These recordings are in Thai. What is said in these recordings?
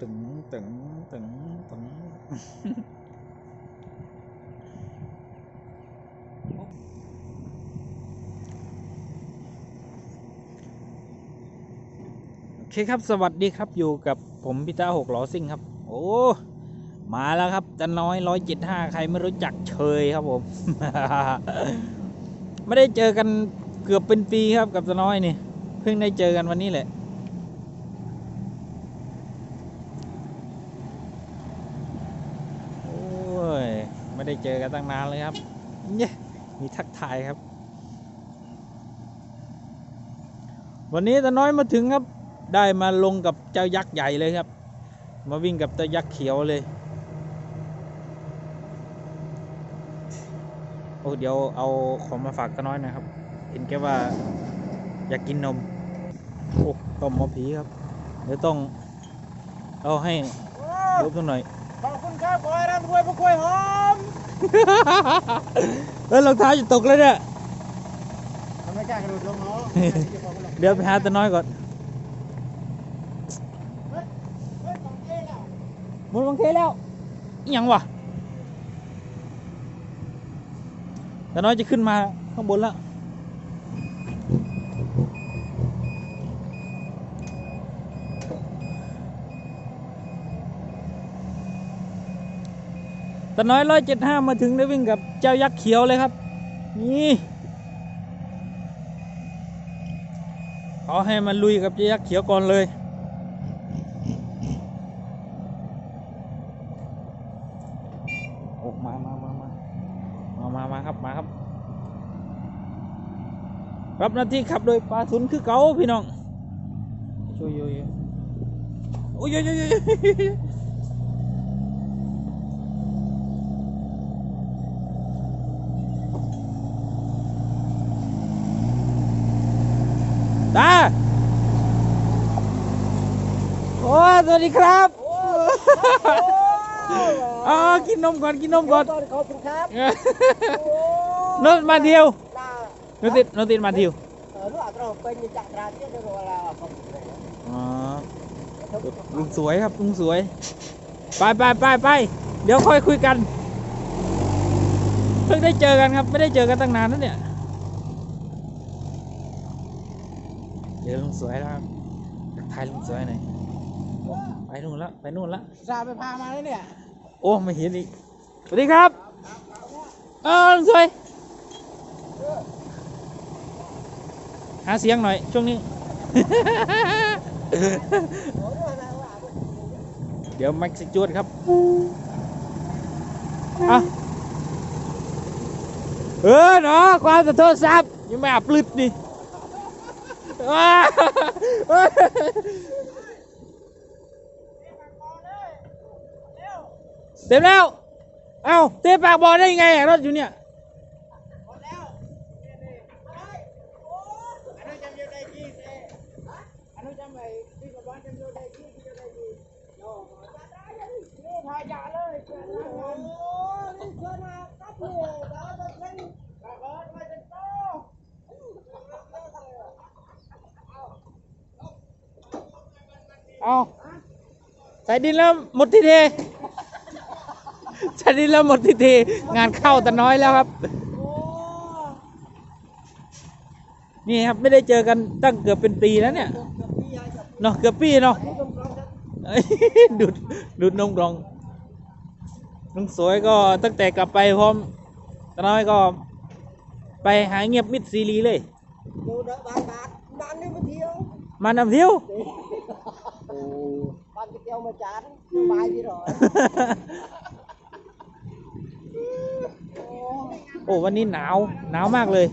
ตึงตึงตึงตึงโอเคครับสวัสดีครับอยู่กับผมพิต้าหกล้อซิ่งครับ โอ้มาแล้วครับจันน้อยร้อยเจ็ดห้าใครไม่รู้จักเชยครับผม ไม่ได้เจอกันเกือบเป็นปีครับกับจันน้อยนี่ เพิ่งได้เจอกันวันนี้แหละ โอ้ย ไม่ได้เจอกันตั้งนานเลยครับเนี่ยมีทักทายครับ วันนี้ตาน้อยมาถึงครับ ได้มาลงกับเจ้ายักษ์ใหญ่เลยครับ มาวิ่งกับเจ้ายักษ์เขียวเลยโอ้เดี๋ยวเอาของมาฝากตาน้อยหนะครับ เห็นแกว่าอยากกินนมโอ้ต้มมอผีครับเดี๋ยวต้องเอาให้รูปสักหน่อยขอบคุณครับขอให้ร่ำรวยผู้กล้วยหอม เอ้ยรองเท้าจะตกเลยเนี่ยทำไมกล้ากระโดดลงเนาะเดี๋ยวไปหาตาน้อยก่อนเฮ้ยของเจ๊อะหมดบางเทแล้วอิหยังวะตาน้อยจะขึ้นมาข้างบนแล้ว ตาน้อยร้อยเจ็ดห้ามาถึงได้วิ่งกับเจ้ายักษ์เขียวเลยครับ นี่ขอให้มันลุยกับเจ้ายักษ์เขียวก่อนเลยโอ้มามามามามามามาครับมาครับ รับหน้าที่ขับโดยปลาทุนคือเก่าพี่น้องช่วยโยยโอ้ยโยยโยยย ตาโอ้ยสวัสดีครับอ๋อกินนมก่อนกินนมก่อนขอบคุณครับนนมาเที่ยวน่านติดนติดมาเที่ยวเออรู้อะเราเป็นจากร้านเจ๊เดี๋ยวเราลาขอบคุณเลยอ๋อลุงสวยครับลุงสวย ไปไปไปไปเดี๋ยวค่อยคุยกัน เพิ่งได้เจอกันครับ ไม่ได้เจอกันตั้งนานแล้วเนี่ย เจอลุงสวยแล้วครับทักทายลุงสวยหน่อยไปนู่นแล้วไปนู่นแล้วซาไปพามาเลยเนี่ยโอ้ไม่เห็นอีกสวัสดีครับเออลุงสวยหาเสียงหน่อยช่วงนี้ เดี๋ยวแม็กซิจวดครับอะเออเนาะความสะโทษซับยังไม่อับลึดนี่ ว้าเฮ้ยเต็มแล้วเอ้าเตะปากบอลได้ยังไงอะรถอยู่เนี่ย ถ่ายยาเลยเชิญนะโอ้ยเชิญมาครับเลยเราจะเป็นเราเบิร์ดไม่เป็นโต เอาใส่ดินแล้วหมดทีเทใส่ดินแล้วหมดทีเทงานเข้าแต่น้อยแล้วครับโอ้นี่ครับไม่ได้เจอกันตั้งเกือบเป็นปีแล้วเนี่ยกับพี่ยายกับเนาะเกือบปีเนาะพี่กำลังจะเอ้ยดูดดูดนมกรองลุงสวยก็ตั้งแต่กลับไปพร้อมตาน้อยก็ ไปหาเงียบมิดซีรีเลยดูนะบานบานบานนี่มาเที่ยว มานำเที่ยว บานไปเที่ยวมาจานสบายดีหรอโอ้วันนี้หนาวหนาวมากเลย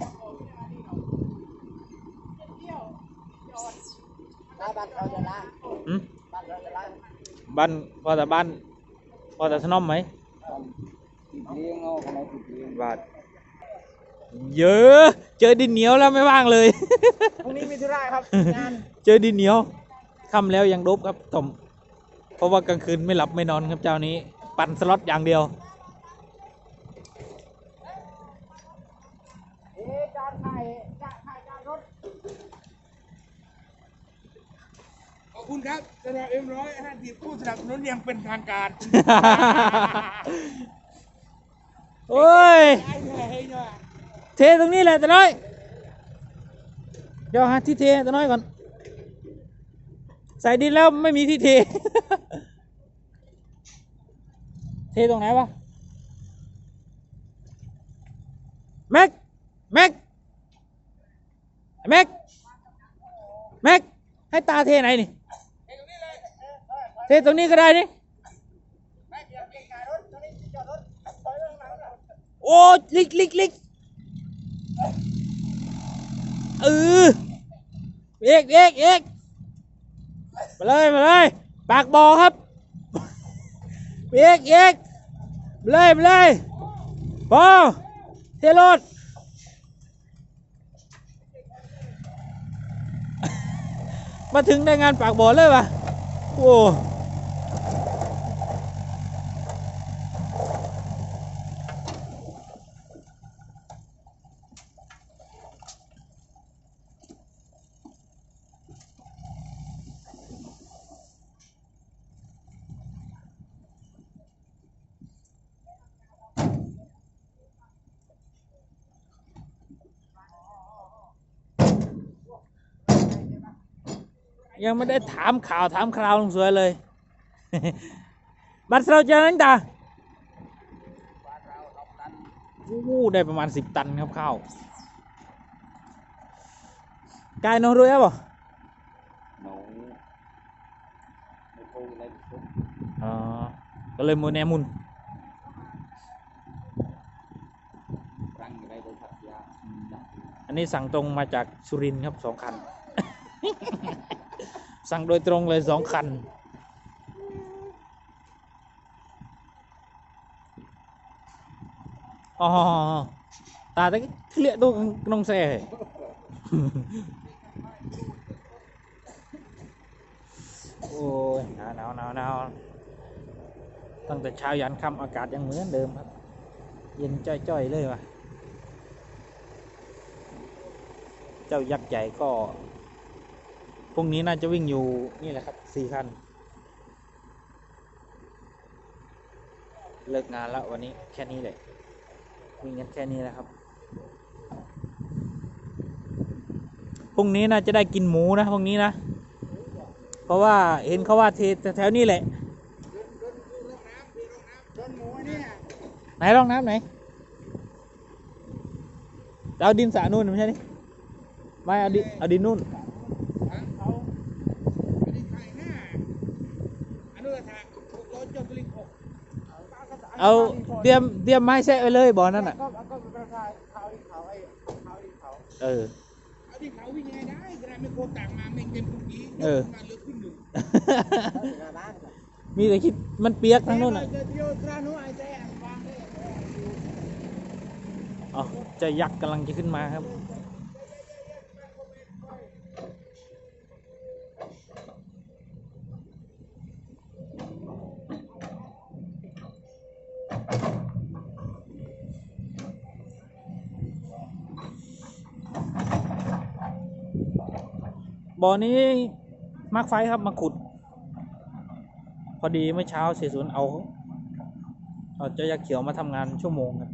ถ้าบ้านเราจะล้างอืมบ้านเราจะล้างบ้านพอแต่บ้านพอแต่สนอมไหมติดเลี้ยงเอาขนาดติดเลี้ยงบาทเยอะ เจอดินเหนียวแล้วไม่ว่างเลยพรุ่งนี้มีธุระครับงานเจอดินเหนียว ค่ำแล้วยังดบครับตมเพราะว่ากลางคืนไม่หลับไม่นอนครับเจ้านี้ ปั่นสล็อตอย่างเดียวเอ๊ะจานไข่จานไข่จานรถคุณครับสำหรับเอ็มร้อยห้าสิบผู้สนับสนุนอยังเป็นทางการ โอ้ยไอ้เนี่ยไอ้เนี่ยเทตรงนี้แหละตะน้อย เดี๋ยวหาที่เทตะน้อยก่อน ใส่ดินแล้วไม่มีที่เท เทตรงไหนวะ แม็ก แม็ก แม็ก แม็ก ให้ตาเทไหนนี่ เทตรงนี้ก็ได้นี่ โอ้ลิกลิกลิกเออเอกเอกเอก มาเลยมาเลยปากบอครับเอกเอกมาเลยมาเลยพอเทรถมาถึงได้งานปากบ่อเลยวะโอ้ ยังไม่ได้ถามข่าวถามคราวลุงสวยเลย บัตรเราจะนั้นจ้ะโอ้โหได้ประมาณสิบตันครับข้าวกายนอนรู้แล้วบ่หนูไม่พูดอะไรทุกอ๋อก็เลยมูแนมุนครั้งอะไรโดยทักยาอันนี้สั่งตรงมาจากสุรินทร์ครับสองคัน สั่งโดยตรงเลยสองคัน อ๋อ ตาตะกี้เคลียตัวนงแซ่โอ้ยหนาวหนาวหนาวหนาวตั้งแต่เช้ายันค่ำอากาศยังเหมือนเดิมครับ เย็นจ้อยๆเลยว่ะ เจ้ายักษ์ใหญ่ก็ พรุ่งนี้น่าจะวิ่งอยู่นี่แหละครับสี่คัน เลิกงานแล้ววันนี้แค่นี้เลยวิ่งกันแค่นี้แหละครับพรุ่งนี้น่าจะได้กินหมูนะพรุ่งนี้นะ เพราะว่าเห็นเขาว่าเทแถวๆนี้แหละจนหมูเนี่ยไหนร่องน้ำไหนเอาดินสระนู่นไม่ใช่นี่ไม่เอาดินเอาดินนู่น ทางเขาไม่ได้ขายหน้าอันนู้นทางโดนจบลิงหก เอาเตรียมเตรียมไม้แซะไว้เลยบ่อนั่นอะ ก็ก็เป็นขายเขาที่เขาไอ้เขาที่เขาเออ เอาที่เขาวิ่งยังไงได้ขนาดไม่โคต่างมาไม่เต็มทุกทีเออ มาเหลือครึ่งหนึ่งมีแต่คิดมันเปียกทั้งนู้นอะเดี๋ยวเดี๋ยวคราวนู้นไอ้แจ๊วางได้อ๋อเจะยักษ์กำลังจะขึ้นมาครับ บ่อนี้มาร์คไฟครับมาขุด พอดีเมื่อเช้าเสียศูนย์เอาเอาเจ้ายักษ์เขียวมาทำงานชั่วโมงครับ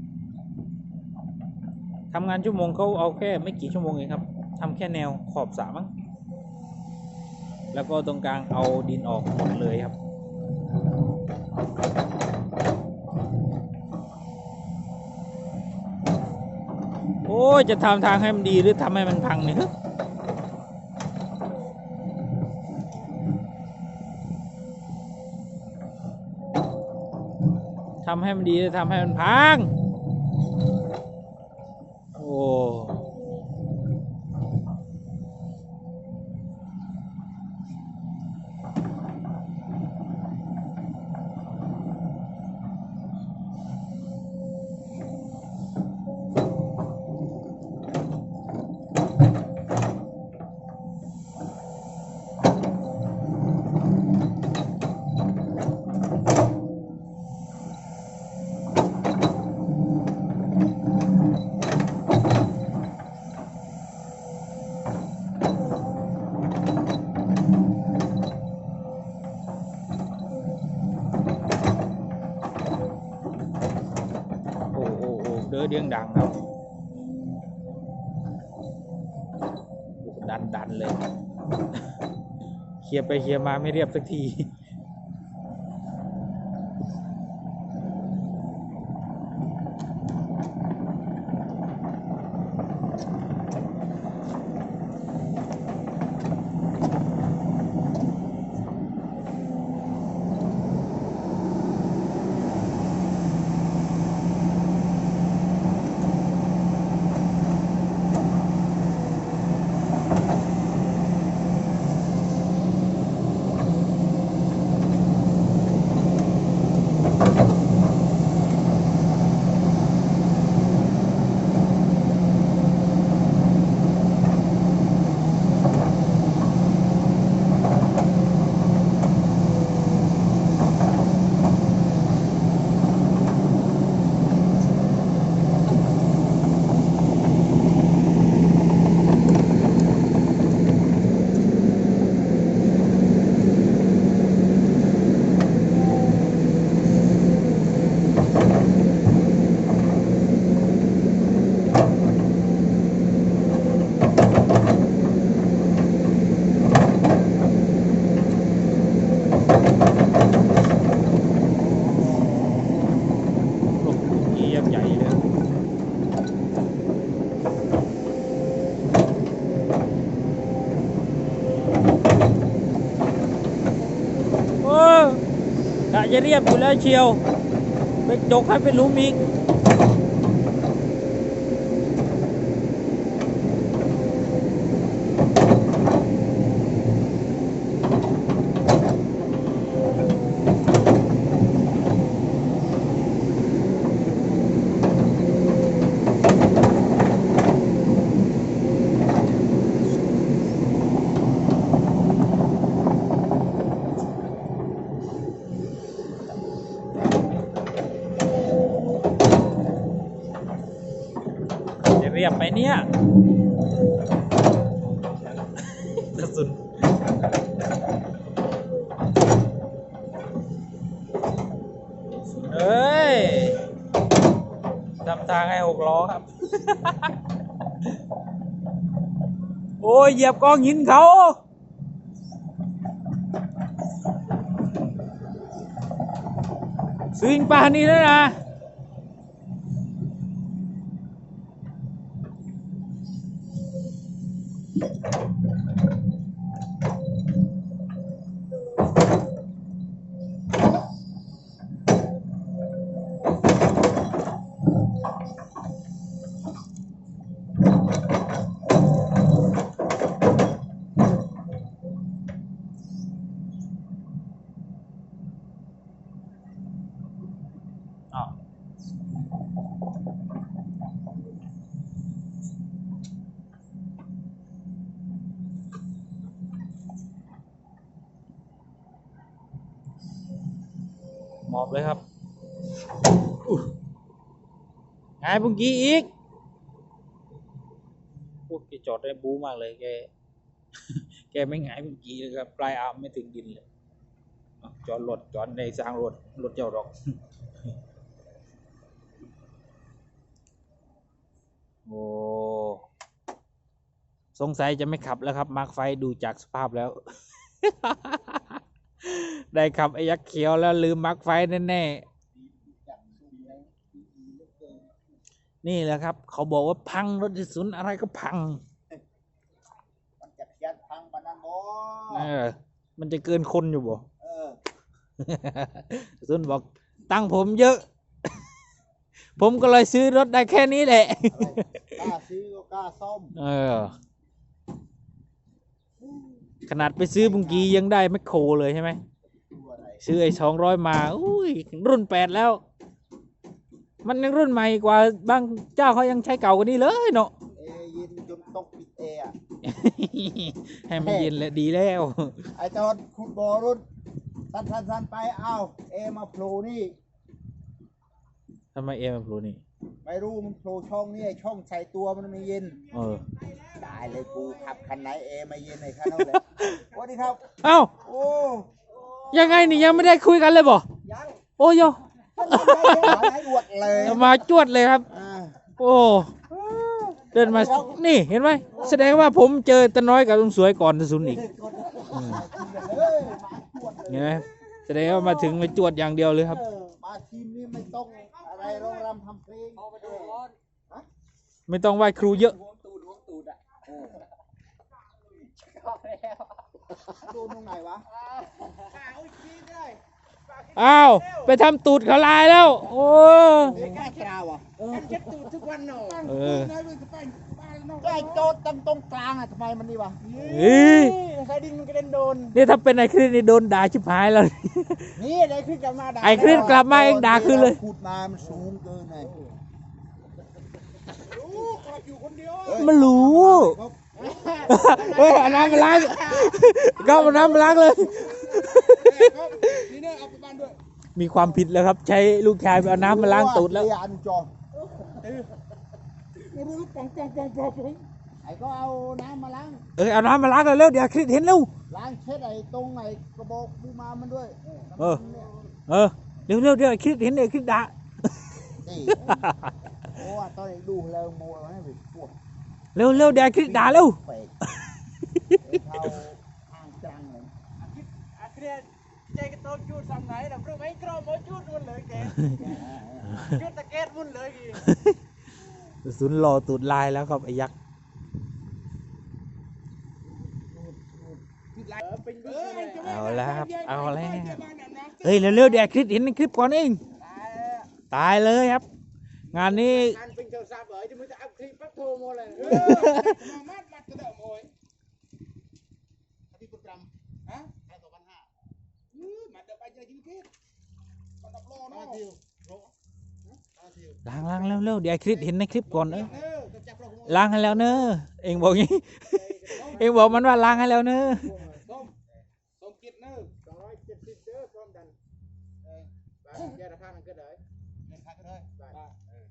ทำงานชั่วโมงเขาเอาแค่ไม่กี่ชั่วโมงเองครับทำแค่แนวขอบสระมั้งแล้วก็ตรงกลางเอาดินออกหมดเลยครับ โอ้จะทำทางให้มันดีหรือทำให้มันพังเนี่ย ทำให้มันดีหรือทำให้มันพัง เดียงดังครับ ดันดันเลย เคลียร์ไปเคลียร์มาไม่เรียบสักที จะเรียบอยู่แล้วเชียว ไปจกให้เป็นหลุมอีก จะ เรียบไหมเนี่ยกระสุนเอ้ยทำทางให้หกล้อครับ โอ้ยเหยียบกองหินเขาสวิงป่านนี้แล้วนะ หมอบเลยครับอุ๊ยไงเมื่อกี้อีกพวกแกจอดได้บู๊มากเลยแก แกไม่หงายเมื่อกี้เลยครับ ปลายอาร์มไม่ถึงดินเลย จอดรถจอดในสร้างรถรถเจ้าดอก อ้ สงสัยจะไม่ขับแล้วครับ มาร์คไฟดูจากสภาพแล้ว ได้ขับไอ้ยักษ์เขียวแล้วลืมมาร์คไฟแน่ๆ นี่แหละครับ เขาบอกว่าพังรถที่สุนอะไรก็พัง มันจะเพี้ยนพังปานนั้นบ่เออ มันจะเกินคนอยู่บ่ เออสุนบอก ตังค์ผมเยอะ ผมก็เลยซื้อรถได้แค่นี้แหละ กล้าซื้อก็กล้าซ่อมเออ ขนาดไปซื้อบุงกียังได้แมคโครเลยใช่ไหมดูอะไรซื้อไอ้สองร้อยมาอุ้ยรุ่นแปดแล้ว มันยังรุ่นใหม่กว่าบางเจ้าเขายังใช้เก่ากว่านี้เลยเนาะ เอเย็นจนต้องปิดเออะให้มันเย็นแล้วดีแล้ว ไอตอนขุดบ่อรุ่นสั้นสั้นสั้นไปเอ้าเอมาโผล่นี่ ทำไมเอ็มพลูนี่ ไม่รู้มันโผล่ช่องนี่ไอ้ช่องใส่ตัวมันไม่เย็นเออ ได้เลยกูขับคันไหนเอไม่เย็นไอ้คันนั้นเลยสวัสดีครับ เอ้า โอ้ยังไงนี่ยังไม่ได้คุยกันเลยบ่ยังโอ้ยโยท่านทำได้ยังหายอวดเลยมาจวดเลยครับ อ่าโอ้ เดินมา นี่เห็นไหม แสดงว่าผมเจอตาน้อยกับลุงสวยก่อนตาซุนอีกอืมเห็นไหมแสดงว่ามาถึงมาจวดอย่างเดียวเลยครับเออมาทีม รร้องรำทำเพลงไม่ต้องไหว้ครูเยอะโดนตรงไหนวะขาเอาอีกทีได้อ้าว ไปทำตูดเขาลายแล้ว โอ้ไม่ กล้าคราวอะมันเจ็บตูดทุกวันเนาะเออได้ด้วยกับแป้งบ้านนอกก็ไอ้โจดตั้งตรงกลางอะทำไมมันนี่วะเฮ้ยใครดินมันกระเด็นโดนนี่ถ้าเป็นไอ้คริสนี่โดนด่าชิบหายแล้ว นี่ได้ขึ้นกลับมาด่าไอ้คริสกลับมาเองด่าคืนเลยขุดมามันสูงเกินไงรู้ขอบอยู่คนเดียวมันรู้เฮ้ยเอาน้ำมาล้างก็เอาน้ำมาล้างเลยนี่เนี่ยเอาไปบ้านด้วย มีความผิดแล้วครับ ใช้ลูกชายไปเอาน้ำมาล้างตูดแล้วเรียนจอไม่รู้ปองปองปองปองปองไอ้ก็เอาน้ำมาล้าง เออเอาน้ำมาล้างเลยเร็วเดี๋ยวคริสเห็นเร็ว ล้างเช็ดไอ้ตรงไอ้กระบอกปูมามันด้วยเออ เออเร็วเร็วเดี๋ยวคริสเห็นเดี๋ยวคริสด่านี่โอ้ว่าตอนไอ้ดูแล้วโมเอาให้ไปพวกเร็วเร็วเดี๋ยวคริสด่าเร็วเฟกเขาทางจังเลยอาเครียด ใจกระโตจูดสามไหนนะเพื่อไม่กรอมจูดมันเลยแกจูดตะเกียบมันเลยกี่สุนรอตูดลายแล้วครับไอ้ยักษ์เอาแล้วครับเอาแล้วเฮ้ยเร็วเร็วเดี๋ยวคริสเห็นในคลิปก่อนเองตายเลยครับ งานนี้ มัดเดี๋ยวไปเจอจริงคิดมันดับโลห้าเนาะทิวโรห้าทิวล้างล้างเร็วเร็วเดี๋ยวคริสเห็นในคลิปก่อนเออเออจะจับเราหัวล้างให้แล้วเนอะเองบอกงี้ เองบอกมันว่าล้างให้แล้วเนอะส้มส้มกิดเนอะสองร้อยเจ็ดสิบเด้อพร้อมดันเออไปแก้ระพามันก็ได้เงินพักก็ได้ไปเออ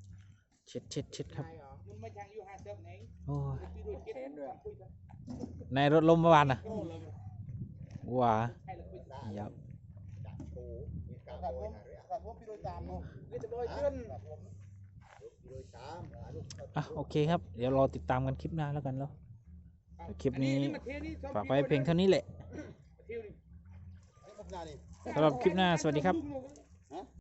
เช็ดเช็ดเช็ดครับใช่เหรอมันไม่ช่างอยู่ห้าเซิร์ฟไหนโอ้ยพี่ดูคิดด้วยคุยกันในรถลมเมื่อวานน่ะโอ้เลยว้าให้เราคุยกันยับจัดโอ้ มีการโวยนะเรื่องแบบพวกพี่โดยตามเนาะนี่จะบอยขึ้นพี่โดยตามอ่าลูกอะโอเคครับ เดี๋ยวรอติดตามกันคลิปหน้าแล้วกันแล้วคลิปนี้ฝากไว้เพียงเท่านี้แหละเที่ยวนี่ไอ้พัฒนานี่สำหรับคลิปหน้าสวัสดีครับลูก